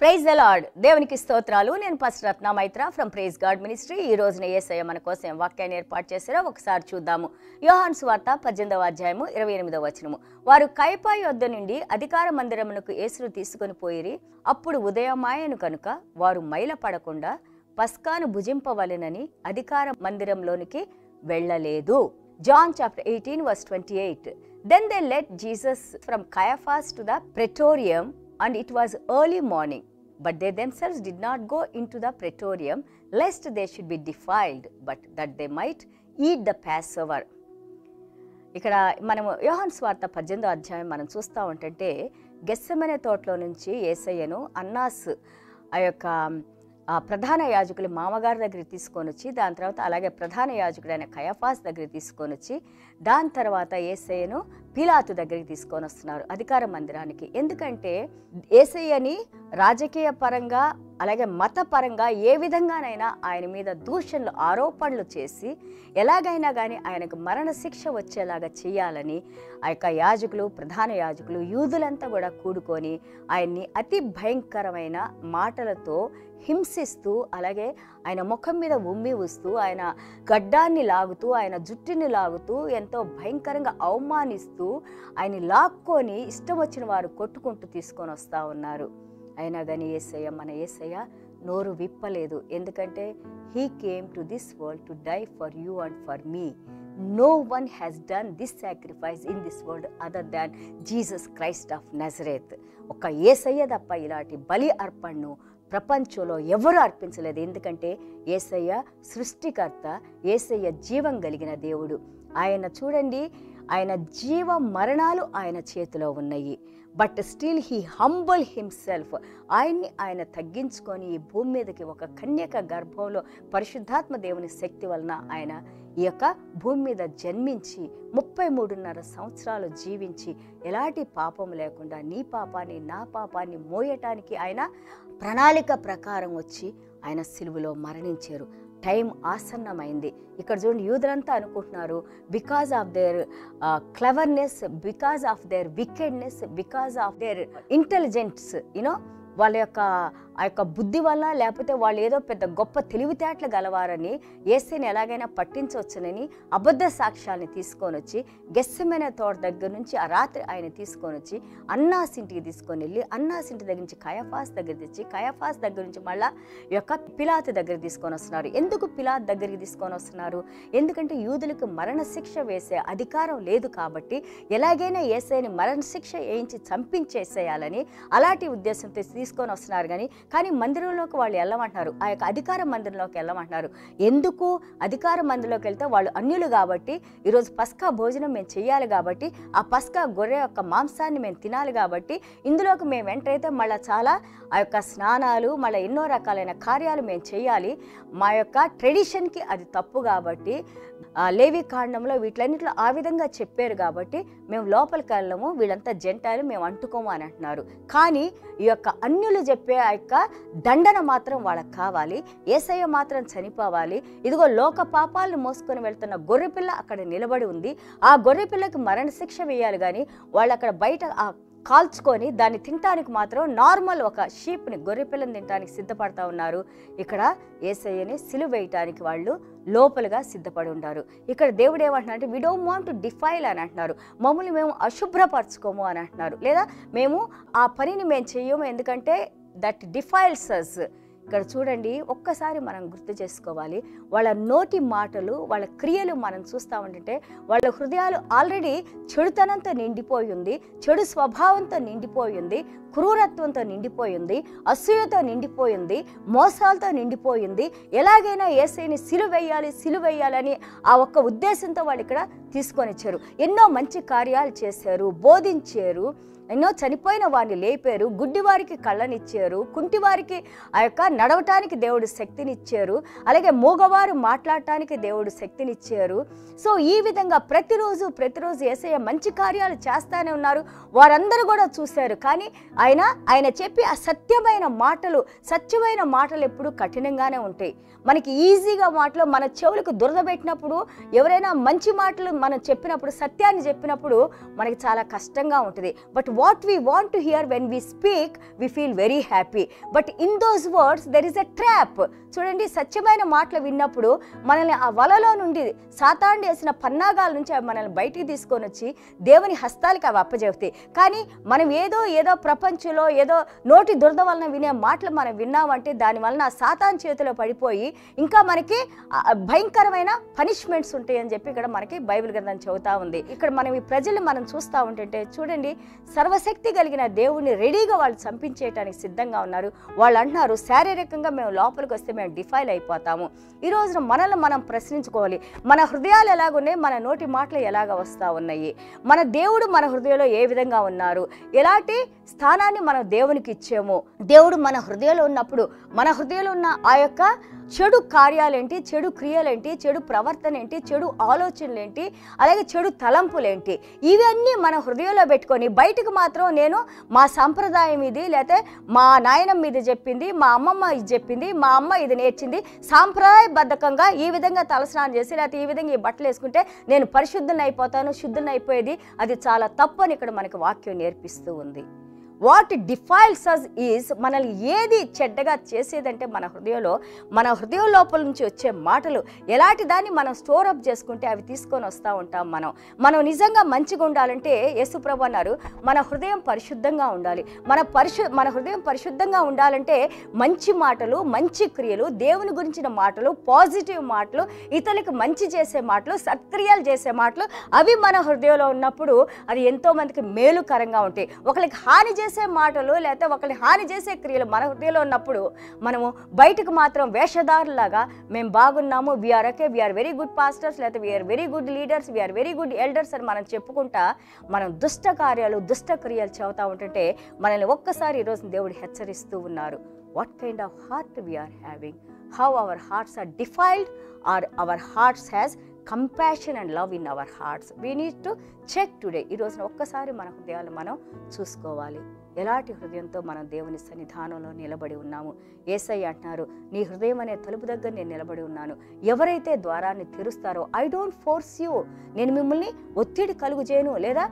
Praise the దేవునికి స్తోత్రాలు. నేను first Ratna Maitra from praise God ministry ఈ రోజున ఏసయ్య మన కోసం వాక్యాన్ని ఏర్పాటు చేశారో ఒకసారి చూద్దాము. యోహాన్ స్వార్త పద్దెనిమిదవ అధ్యాయము ఇరవై ఎనిమిదవ వచనము. వారు కైపా యొద్ద నుండి అధికార మందిరమునకు యేసును తీసుకొని పోయిరి. అప్పుడు ఉదయమాయను కనుక వారు మైల పడకుండా పస్కాను భుజింపవలెనని అధికార మందిరంలోనికి వెళ్ళలేదు. John chapter eighteen verse twenty eight then they let Jesus from Caiaphas to the praetorium and it was early morning. But they themselves did not go into the praetorium, lest they should be defiled, but that they might eat the Passover. ఇక్కడ మనము యోహాన్ స్వార్త పద్దెనిమిదో అధ్యాయం మనం చూస్తూ ఉంటుంటే గెస్సమనే తోటలో నుంచి ఏసయ్యను అన్నాస్ ఆ యొక్క ఆ ప్రధాన యాజకులు మామగారి దగ్గర తీసుకొని వచ్చి దాని తర్వాత అలాగే ప్రధాన యాజకుడైన కయఫాస్ దగ్గర తీసుకొని వచ్చి దాని తర్వాత ఏసయ్యను పిలాతు దగ్గరికి తీసుకొని వస్తున్నారు అధికార మందిరానికి. ఎందుకంటే ఏసయ్యని రాజకీయ పరంగా అలాగే మతపరంగా ఏ విధంగానైనా ఆయన మీద దూషణలు ఆరోపణలు చేసి ఎలాగైనా కానీ ఆయనకు మరణశిక్ష వచ్చేలాగా చేయాలని ఆ యొక్క యాజకులు ప్రధాన యాజకులు యూదులంతా కూడా కూడుకొని ఆయన్ని అతి భయంకరమైన మాటలతో హింసిస్తూ అలాగే ఆయన ముఖం మీద ఉమ్మి వస్తూ ఆయన గడ్డాన్ని లాగుతూ ఆయన జుట్టుని లాగుతూ ఎంతో భయంకరంగా అవమానిస్తూ ఆయన లాక్కొని ఇష్టం వచ్చిన వారు కొట్టుకుంటూ తీసుకొని వస్తూ ఉన్నారు. అయినా కానీ ఏసయ్య మన ఏసయ్య నోరు విప్పలేదు. ఎందుకంటే he came to this world to die for you and for me no one has done this sacrifice in this world other than Jesus Christ of Nazareth ఒక ఏసయ్య తప్ప ఇలాంటి బలి అర్పణను ప్రపంచంలో ఎవరు అర్పించలేదు. ఎందుకంటే ఏసయ్య సృష్టికర్త ఏసయ్య జీవం కలిగిన దేవుడు. ఆయన చూడండి ఆయన జీవ మరణాలు ఆయన చేతిలో ఉన్నాయి. But still he humble himself ఆయన్ని ఆయన తగ్గించుకొని ఈ భూమి మీదకి ఒక కన్యక గర్భంలో పరిశుద్ధాత్మ దేవుని శక్తి వలన ఆయన ఈ యొక్క భూమి మీద జన్మించి ముప్పై మూడున్నర సంవత్సరాలు జీవించి ఎలాంటి పాపం లేకుండా నీ పాపాన్ని నా పాపాన్ని మోయటానికి ఆయన ప్రణాళిక ప్రకారం వచ్చి ఆయన సిలువలో మరణించారు. టైం ఆసన్నమైంది. ఇక్కడ చూడండి యూదులంతా అనుకుంటున్నారు because of their cleverness because of their wickedness because of their intelligence you know వాళ్ళ యొక్క ఆ యొక్క బుద్ధి వల్ల లేకపోతే వాళ్ళు ఏదో పెద్ద గొప్ప తెలివితేటలు గలవారని ఏసీని ఎలాగైనా పట్టించవచ్చునని అబద్ధ సాక్ష్యాన్ని తీసుకొని వచ్చి గెస్సమైన తోట దగ్గర నుంచి ఆ రాత్రి ఆయన తీసుకొని వచ్చి అన్నాస్ ఇంటికి తీసుకొని వెళ్ళి అన్నాస్ ఇంటి దగ్గర నుంచి కయఫాస్ దగ్గర తెచ్చి కయఫాస్ దగ్గర నుంచి మళ్ళా ఈ యొక్క పిలాత్ దగ్గర తీసుకొని వస్తున్నారు. ఎందుకు పిలాత్ దగ్గరికి తీసుకొని వస్తున్నారు? ఎందుకంటే యూదులకు మరణశిక్ష వేసే అధికారం లేదు కాబట్టి ఎలాగైనా ఏసైని మరణశిక్ష వేయించి చంపించేసేయాలని అలాంటి ఉద్దేశంతో తీసుకొని వస్తున్నారు కానీ కానీ మందిరంలోకి వాళ్ళు వెళ్ళమంటున్నారు. ఆ యొక్క అధికార మందిరంలోకి వెళ్ళమంటున్నారు. ఎందుకు అధికార మందిరంలోకి వెళ్తే వాళ్ళు అన్యులు కాబట్టి ఈరోజు పస్కా భోజనం మేము చేయాలి కాబట్టి ఆ పస్కా గొర్రె యొక్క మాంసాన్ని మేము తినాలి కాబట్టి ఇందులోకి మేము ఎంటర్ అయితే మళ్ళీ చాలా ఆ యొక్క స్నానాలు మళ్ళీ ఎన్నో రకాలైన కార్యాలు మేము చేయాలి మా యొక్క ట్రెడిషన్కి అది తప్పు కాబట్టి లేవి కాండంలో వీటిలన్నింటిలో ఆ విధంగా చెప్పారు కాబట్టి మేము లోపలికి వెళ్ళము వీళ్ళంతా జంటాలు మేము అంటుకోము అని అంటున్నారు. కానీ ఈ యొక్క అన్యులు చెప్పే ఆ యొక్క దండన మాత్రం వాళ్ళకి కావాలి ఏసయ్య మాత్రం చనిపోవాలి. ఇదిగో లోక పాపాలను మోసుకొని వెళ్తున్న గొర్రెపిల్ల అక్కడ నిలబడి ఉంది. ఆ గొర్రెపిల్లకి మరణశిక్ష వేయాలి కానీ వాళ్ళు అక్కడ బయట ఆ కాల్చుకొని దాన్ని తినటానికి మాత్రం నార్మల్ ఒక షీప్ని గొర్రెపిల్లని తినడానికి సిద్ధపడతా ఉన్నారు. ఇక్కడ ఏసయ్యని సిలువ వేయటానికి వాళ్ళు లోపలగా సిద్ధపడి ఉంటారు. ఇక్కడ దేవుడు ఏమంటున్నా అంటే we don't want to defile అని అంటున్నారు. మమ్మల్ని మేము అశుభ్రపరచుకోము అని అంటున్నారు. లేదా మేము ఆ పనిని మేము చెయ్యము ఎందుకంటే దట్ డిఫైల్స్ అస్ ఇక్కడ చూడండి ఒక్కసారి మనం గుర్తు చేసుకోవాలి. వాళ్ళ నోటి మాటలు వాళ్ళ క్రియలు మనం చూస్తూ ఉంటుంటే వాళ్ళ హృదయాలు ఆల్రెడీ చెడుతనంతో నిండిపోయి ఉంది చెడు స్వభావంతో నిండిపోయి ఉంది క్రూరత్వంతో నిండిపోయింది అసూయతో నిండిపోయింది మోసాలతో నిండిపోయింది ఎలాగైనా ఏసైని సిలువేయాలి సిలువేయాలని ఆ ఒక్క ఉద్దేశంతో వాళ్ళు ఇక్కడ తీసుకొని వచ్చారు ఎన్నో మంచి కార్యాలు చేశారు బోధించారు. ఎన్నో చనిపోయిన వారిని లేపారు గుడ్డివారికి కళ్ళనిచ్చారు కుంటివారికి ఆ యొక్క నడవటానికి దేవుడు శక్తినిచ్చారు అలాగే మూగవారు మాట్లాడటానికి దేవుడు శక్తినిచ్చారు. సో ఈ విధంగా ప్రతిరోజు ప్రతిరోజు ఏసయ్య మంచి కార్యాలు చేస్తానే ఉన్నారు. వారందరూ కూడా చూశారు. కానీ ఆయన ఆయన చెప్పి ఆ సత్యమైన మాటలు సత్యమైన మాటలు ఎప్పుడూ కఠినంగానే ఉంటాయి. మనకి ఈజీగా మాటలు మన చెవులకు దురద పెట్టినప్పుడు ఎవరైనా మంచి మాటలు మనం చెప్పినప్పుడు సత్యాన్ని చెప్పినప్పుడు మనకి చాలా కష్టంగా ఉంటుంది. But what we want to hear when we speak we feel very happy but in those words there is a trap చూడండి సత్యమైన మాటలు విన్నప్పుడు మనల్ని ఆ వలలో నుండి సాతాండి వేసిన పన్నాగాల నుంచి అవి మనల్ని బయటికి తీసుకొని వచ్చి దేవుని హస్తాలకి అవి అప్పజెబుతాయి కానీ మనం ఏదో ఏదో ప్రపంచంలో ఏదో నోటి దురద వలన వినే మాటలు మనం విన్నామంటే దాని వలన సాతాన్ చేతిలో పడిపోయి ఇంకా మనకి భయంకరమైన పనిష్మెంట్స్ ఉంటాయి అని చెప్పి ఇక్కడ మనకి బైబిల్ గ్రంథం చెబుతా ఉంది. ఇక్కడ మనం ఈ ప్రజలు మనం చూస్తూ ఉంటుంటే చూడండి సర్వశక్తి కలిగిన దేవుణ్ణి రెడీగా వాళ్ళు చంపించేయటానికి సిద్ధంగా ఉన్నారు. వాళ్ళు అంటున్నారు శారీరకంగా మేము లోపలికి వస్తే మేము డిఫైల్ అయిపోతాము. ఈ రోజున మనల్ని మనం ప్రశ్నించుకోవాలి మన హృదయాలు ఎలాగున్నాయి మన నోటి మాటలు ఎలాగ వస్తూ ఉన్నాయి? మన దేవుడు మన హృదయంలో ఏ విధంగా ఉన్నారు? ఎలాంటి స్థానాన్ని మనం దేవునికి ఇచ్చాము? దేవుడు మన హృదయంలో ఉన్నప్పుడు మన హృదయంలో ఉన్న ఆ యొక్క చెడు కార్యాలేంటి చెడు క్రియలేంటి చెడు ప్రవర్తన ఏంటి చెడు ఆలోచనలేంటి అలాగే చెడు తలంపులేంటి? ఇవన్నీ మన హృదయంలో పెట్టుకొని బయటకు మాత్రం నేను మా సంప్రదాయం ఇది లేకపోతే మా నాయనమ్మ ఇది చెప్పింది మా అమ్మమ్మ ఇది చెప్పింది మా అమ్మ ఇది నేర్చింది సాంప్రదాయబద్ధకంగా ఈ విధంగా తలస్నానం చేసి లేకపోతే ఈ విధంగా ఈ బట్టలు వేసుకుంటే నేను పరిశుద్ధుని అయిపోతాను శుద్ధుని అయిపోయేది అది చాలా తప్పు అని ఇక్కడ మనకి వాక్యం నేర్పిస్తూ ఉంది. వాట్ డిఫైల్స్ అస్ ఈజ్ మనల్ని ఏది చెడ్డగా చేసేదంటే మన హృదయంలో మన హృదయం లోపల నుంచి వచ్చే మాటలు ఎలాంటి దాన్ని మనం స్టోర్ అప్ చేసుకుంటే అవి తీసుకొని వస్తూ ఉంటాం మనం. మనం నిజంగా మంచిగా ఉండాలంటే యేసుప్రభు అన్నారు మన హృదయం పరిశుద్ధంగా ఉండాలి. మన పరిశు మన హృదయం పరిశుద్ధంగా ఉండాలంటే మంచి మాటలు మంచి క్రియలు దేవుని గురించిన మాటలు పాజిటివ్ మాటలు ఇతరులకు మంచి చేసే మాటలు సత్క్రియలు చేసే మాటలు అవి మన హృదయంలో ఉన్నప్పుడు అది ఎంతోమందికి మేలుకరంగా ఉంటాయి. ఒకరికి హాని చేసే మాటలు లేకపోతే ఒకరిని హాని చేసే క్రియలు మన హృదయంలో ఉన్నప్పుడు మనము బయటకు మాత్రం వేషధారులాగా మేము బాగున్నాము we are okay we are very good pastors లేకపోతే we are very good leaders we are very good elders అని మనం చెప్పుకుంటా మనం దుష్ట కార్యాలు దుష్ట క్రియలు చెబుతా ఉంటుంటే మనల్ని ఒక్కసారి ఈరోజు దేవుడు హెచ్చరిస్తూ ఉన్నారు. What kind of heart we are having how our hearts are defiled are our hearts has compassion and love in our hearts we need to check today ఈ రోజున ఒక్కసారి మన హృదయాలు మనం చూసుకోవాలి. ఎలాంటి హృదయంతో మనం దేవుని సన్నిధానంలో నిలబడి ఉన్నాము? ఏసై అంటున్నారు నీ హృదయం అనే తలుపు దగ్గర నేను నిలబడి ఉన్నాను. ఎవరైతే ద్వారాన్ని తెరుస్తారో ఐ డోంట్ ఫోర్స్ యూ నేను మిమ్మల్ని ఒత్తిడి కలుగు చేయను లేదా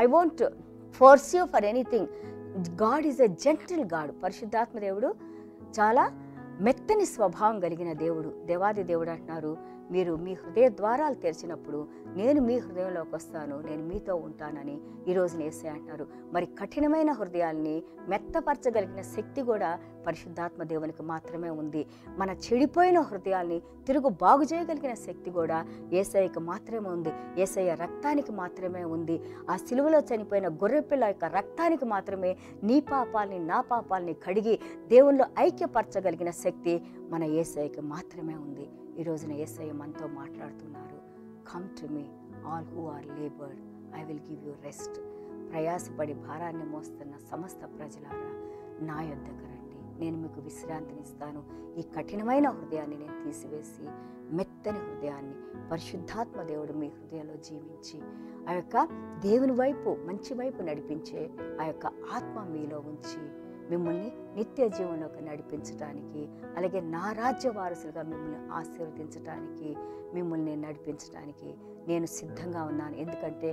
I won't force you for anything God is a gentle God పరిశుద్ధాత్మ దేవుడు చాలా మెత్తని స్వభావం కలిగిన దేవుడు. దేవాది దేవుడు అంటున్నారు మీరు మీ హృదయ ద్వారాలు తెరిచినప్పుడు నేను మీ హృదయంలోకి వస్తాను నేను మీతో ఉంటానని ఈరోజు నేసే అంటున్నారు మరి కఠినమైన హృదయాల్ని మెత్తపరచగలిగిన శక్తి కూడా పరిశుద్ధాత్మ దేవునికి మాత్రమే ఉంది. మన చెడిపోయిన హృదయాల్ని తిరుగు బాగు చేయగలిగిన శక్తి కూడా ఏసఐకి మాత్రమే ఉంది. ఏసయ్య రక్తానికి మాత్రమే ఉంది. ఆ సిలువలో చనిపోయిన గొర్రెపిల్ల యొక్క రక్తానికి మాత్రమే నీ పాపాల్ని నా పాపాల్ని కడిగి దేవుణ్ణి ఐక్యపరచగలిగిన శక్తి మన ఏసఐకి మాత్రమే ఉంది. ఈ రోజున ఏసయ్య మనతో మాట్లాడుతున్నారు come to me all who are laboured I will give you rest ప్రయాసపడి భారాన్ని మోస్తున్న సమస్త ప్రజలారా నా యొద్దకు రండి. నేను మీకు విశ్రాంతినిస్తాను. ఈ కఠినమైన హృదయాన్ని నేను తీసివేసి మెత్తని హృదయాన్ని పరిశుద్ధాత్మ దేవుడు మీ హృదయంలో జీవించి ఆ యొక్క దేవుని వైపు మంచి వైపు నడిపించే ఆ యొక్క ఆత్మ మీలో ఉంచి మిమ్మల్ని నిత్య జీవనంలోకి నడిపించడానికి అలాగే నా రాజ్య వారసులుగా మిమ్మల్ని ఆశీర్వదించడానికి మిమ్మల్ని నడిపించడానికి నేను సిద్ధంగా ఉన్నాను. ఎందుకంటే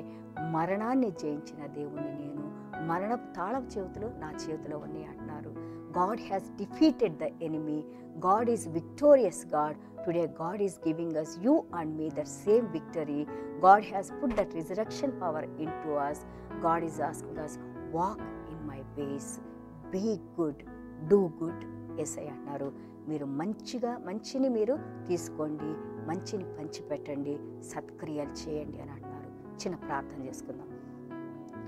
మరణాన్ని జయించిన దేవుణ్ణి నేను మరణపు తాళపు చేతులు నా చేతిలో ఉన్నాయి అంటున్నారు. God has defeated the enemy God is victorious God today God is giving us you and me that same victory God has put that resurrection power in to us God is asking us walk in my ways be good do good SI అంటున్నారు. మీరు మంచిగా మంచిని మీరు తీసుకోండి మంచిని పంచిపెట్టండి సత్క్రియలు చేయండి అని అంటున్నారు. చిన్న ప్రార్థన చేసుకుందాం.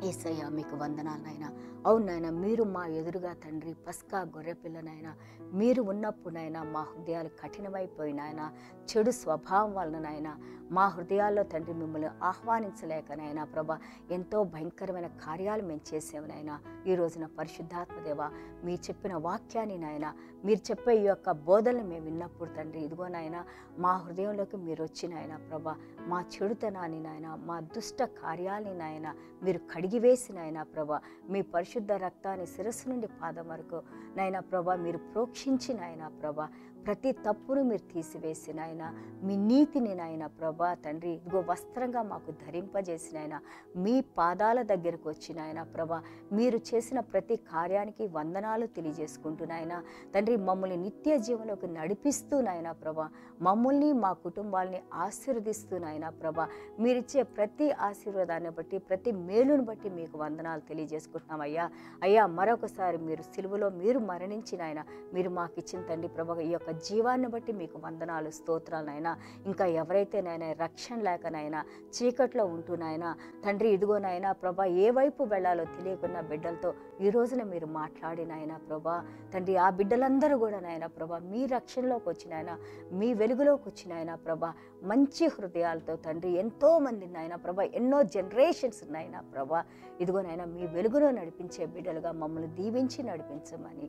ఏసయ్య మీకు వందనాలనైనా. నాయన అవును మీరు మా ఎదురుగా తండ్రి పస్కా గొర్రెపిల్లనైనా మీరు ఉన్నప్పుడైనా మా హృదయాలు కఠినమైపోయినాయన. చెడు స్వభావం వలన నాయన మా హృదయాల్లో తండ్రి మిమ్మల్ని ఆహ్వానించలేకనైనా ప్రభా ఎంతో భయంకరమైన కార్యాలు మేము చేసేవనైనా. ఈ రోజున పరిశుద్ధాత్మదేవ మీరు చెప్పిన వాక్యాన్ని నాయన మీరు చెప్పే ఈ యొక్క బోధనలు మేము విన్నప్పుడు తండ్రి ఇదిగో నాయన మా హృదయంలోకి మీరు వచ్చినాయన ప్రభ ప్రభా మా చెడుతనాన్ని నాయన మా దుష్ట కార్యాలని నాయన మీరు కడిగివేసిన నాయన ప్రభా. మీ పరిశుద్ధ రక్తాన్ని శిరస్సు నుండి పాదం వరకు నాయన ప్రభ మీరు ప్రోక్షించి ఆయన ప్రభ. ప్రతి తప్పును మీరు తీసివేసిన నాయన మీ నీతిని నాయన ప్రభా తండ్రి ఇదిగో వస్త్రంగా మాకు ధరింపజేసిన ఆయన మీ పాదాల దగ్గరకు వచ్చిన ఆయన ప్రభా మీరు చేసిన ప్రతి కార్యానికి వందనాలు తెలియజేసుకుంటున్నాయన తండ్రి మమ్మల్ని నిత్య జీవనకు నడిపిస్తూ నాయన ప్రభా మమ్మల్ని మా కుటుంబాలని ఆశీర్వదిస్తూ నాయన ప్రభా మీరిచ్చే ప్రతి ఆశీర్వాదాన్ని బట్టి ప్రతి మేలును బట్టి మీకు వందనాలు తెలియజేసుకుంటున్నాం అయ్యా. అయ్యా మరొకసారి మీరు సిలువలో మీరు మరణించిన ఆయన మీరు మాకు ఇచ్చిన తండ్రి ప్రభా ఈ యొక్క జీవాన్ని బట్టి మీకు వందనాలు స్తోత్రాలనైనా ఇంకా ఎవరైతే నైనా రక్షణ లేకనైనా చీకట్లో ఉంటున్నాయనా తండ్రి ఇదిగోనైనా ప్రభా ఏ వైపు వెళ్ళాలో తెలియకున్న బిడ్డలతో ఈ రోజున మీరు మాట్లాడినైనా ప్రభా. తండ్రి ఆ బిడ్డలందరూ కూడా నాయన ప్రభా మీ రక్షణలోకి వచ్చినాయన మీ వెలుగులోకి వచ్చినాయన ప్రభా మంచి హృదయాలతో తండ్రి ఎంతో మంది నాయన ప్రభా ఎన్నో జనరేషన్స్ నాయన ప్రభా. ఇదిగోనైనా మీ వెలుగులో నడిపించే బిడ్డలుగా మమ్మల్ని దీవించి నడిపించమని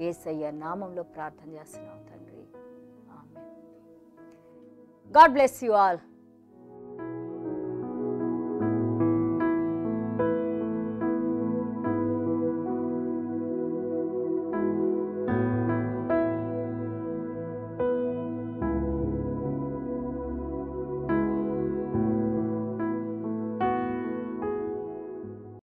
ఏసయ్య నామంలో ప్రార్థన చేస్తున్నాం తండ్రి. ఆమె గాడ్ బ్లెస్ యు ఆల్.